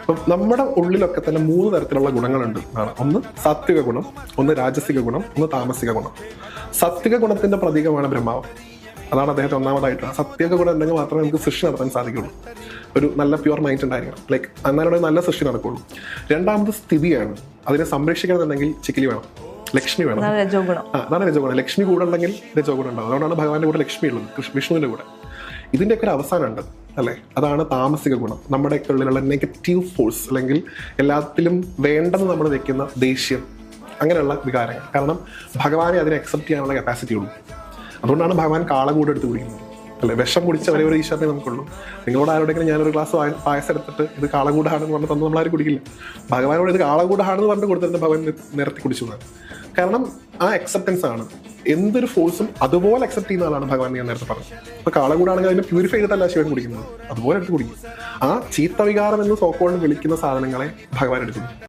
അപ്പം നമ്മുടെ ഉള്ളിലൊക്കെ തന്നെ മൂന്ന് തരത്തിലുള്ള ഗുണങ്ങളുണ്ട്. ആണ്. ഒന്ന് സാത്വിക ഗുണം ഒന്ന് രാജസിക ഗുണം ഒന്ന് താമസിക ഗുണം. സത്വിക ഗുണത്തിന്റെ പ്രതീകമാണ് ബ്രഹ്മാവ്. അതാണ് അദ്ദേഹത്തെ ഒന്നാമതായിട്ട്. സത്യമൊക്കെ കൂടെ ഉണ്ടെങ്കിൽ മാത്രമേ നമുക്ക് സൃഷ്ടി നടത്താൻ സാധിക്കുള്ളൂ ഒരു നല്ല പ്യുവർ മൈൻഡ് ഉണ്ടായിരിക്കണം. ലൈക്ക് എന്നാലും നല്ല സൃഷ്ടി നടക്കുള്ളൂ രണ്ടാമത് സ്ഥിതിയാണ്. അതിനെ സംരക്ഷിക്കണമെന്നുണ്ടെങ്കിൽ ചിക്കിലി വേണം. ലക്ഷ്മി വേണം. ഗുണം. ആ അതാണ് രജോഗുണം ലക്ഷ്മി കൂടെ ഉണ്ടെങ്കിൽ രജോഗുണം ഉണ്ടാവും. അതുകൊണ്ടാണ് ഭഗവാന്റെ കൂടെ ലക്ഷ്മി ഉള്ളത് വിഷ്ണുവിന്റെ കൂടെ. ഇതിന്റെയൊക്കെ ഒരു അവസാനമുണ്ട്. അല്ലേ? അതാണ് താമസിക ഗുണം. നമ്മുടെയൊക്കെ ഉള്ളിലുള്ള നെഗറ്റീവ് ഫോഴ്സ് അല്ലെങ്കിൽ എല്ലാത്തിലും വേണ്ടെന്ന് നമ്മൾ വെക്കുന്ന ദേഷ്യം അങ്ങനെയുള്ള വികാരങ്ങൾ. കാരണം ഭഗവാനെ അതിനെ അക്സെപ്റ്റ് ചെയ്യാനുള്ള കപ്പാസിറ്റി ഉള്ളൂ. അതുകൊണ്ടാണ് ഭഗവാൻ കാളകൂടെ എടുത്ത് കുടിക്കുന്നത്. അല്ലെ? വിഷം കുടിച്ച ഒരേ ഒരു ഈശ്വരനെ നമുക്കുള്ളൂ. നിങ്ങളോട് ആരോടെങ്കിലും ഞാനൊരു ഗ്ലാസ് പായസം എടുത്തിട്ട് ഇത് കാളകൂടാണെന്ന് പറഞ്ഞ് തന്നെ നമ്മളാരും കുടിക്കില്ല. ഭഗവാനോട് ഇത് കാളകൂടാണെന്ന് പറഞ്ഞ് കൊടുത്തിട്ട് ഭഗവാൻ നിരത്തി കുടിച്ചു കാരണം ആ അക്സെപ്റ്റൻസ് ആണ്. എന്തൊരു ഫോഴ്സും അതുപോലെ അക്സെപ്റ്റ് ചെയ്യുന്ന ആളാണ് ഭഗവാൻ ഞാൻ നേരത്തെ പറഞ്ഞത് അപ്പൊ കാളകൂടാണെങ്കിൽ അതിനെ പ്യൂരിഫൈ ചെയ്തിട്ടല്ല ശിവൻ കുടിക്കുന്നത്? അതുപോലെ എടുത്ത് കുടിക്കും. ആ ചീത്ത വികാരം എന്ന് സോക്കോളിന് വിളിക്കുന്ന സാധനങ്ങളെ ഭഗവാൻ എടുക്കുന്നു.